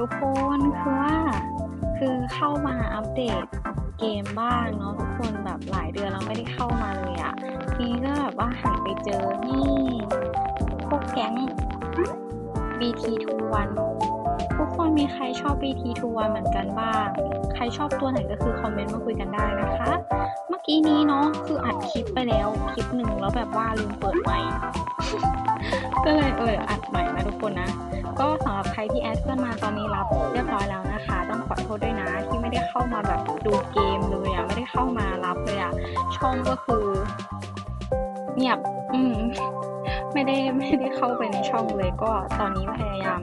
ทุกคนคือว่าคือเข้ามาอัปเดตเกมบ้างเนาะทุกคนแบบหลายเดือนเราไม่ได้เข้ามาเลยอะทีนี้ก็แบบว่าหันไปเจอนี่พวกแก๊ง BT21 ทุกุกคนมีใครชอบ BT21 เหมือนกันบ้าง ใครชอบตัวไหนก็คือคอมเมนต์มาคุยกันได้นะคะ เมื่อกี้นี้เนาะคืออัดคลิปไปแล้วคลิปหนึ่งแล้วแบบว่าลืมเปิดไมค์ก็เลยเอออัดใหม่นะทุกคนนะ ก็สำหรับใครที่แอดเพื่อนมาตอนนี้รับเรียบร้อยแล้วนะคะ ต้องขอโทษด้วยนะที่ไม่ได้เข้ามาแบบดูเกมเลยอะไม่ได้เข้ามารับเลยอะช่องก็คือเงียบ อืมไม่ได้ไม่ได้เข้าไปในช่องเลยก็ตอนนี้พยายาม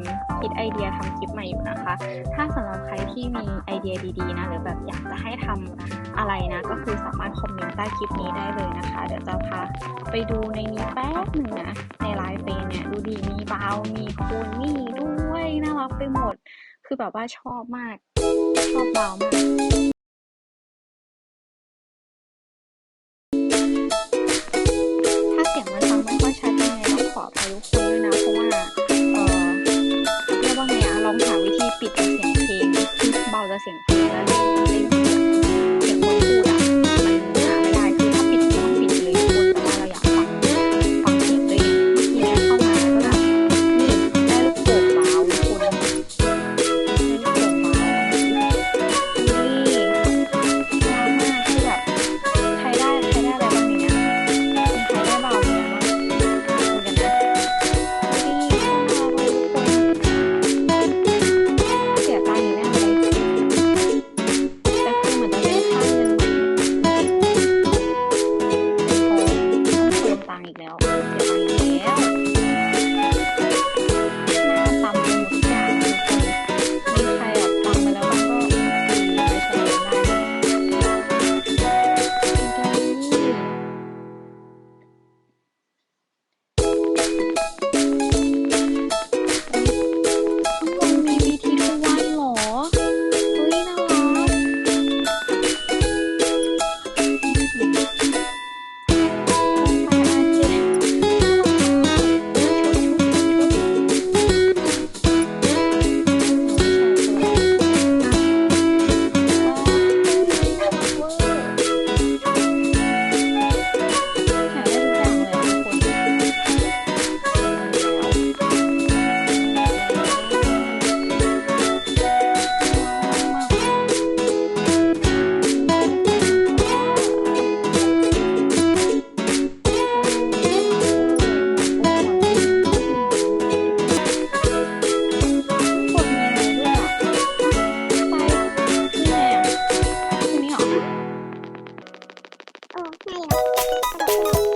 คิดไอเดียทำคลิปใหม่อยู่นะคะ ถ้าสำหรับใครที่มีไอเดียดีๆนะหรือแบบอยากจะให้ทำอะไรนะ ก็คือสามารถคอมเมนต์ใต้คลิปนี้ได้เลยนะคะ เดี๋ยวจะพาไปดูในนี้แป๊บหนึ่งนะในไลฟ์เฟนเนี่ยดูดีมีบาวมีคูณนี่ด้วยน่ารักไปหมด คือแบบว่าชอบมาก ชอบบาวมาก Марина.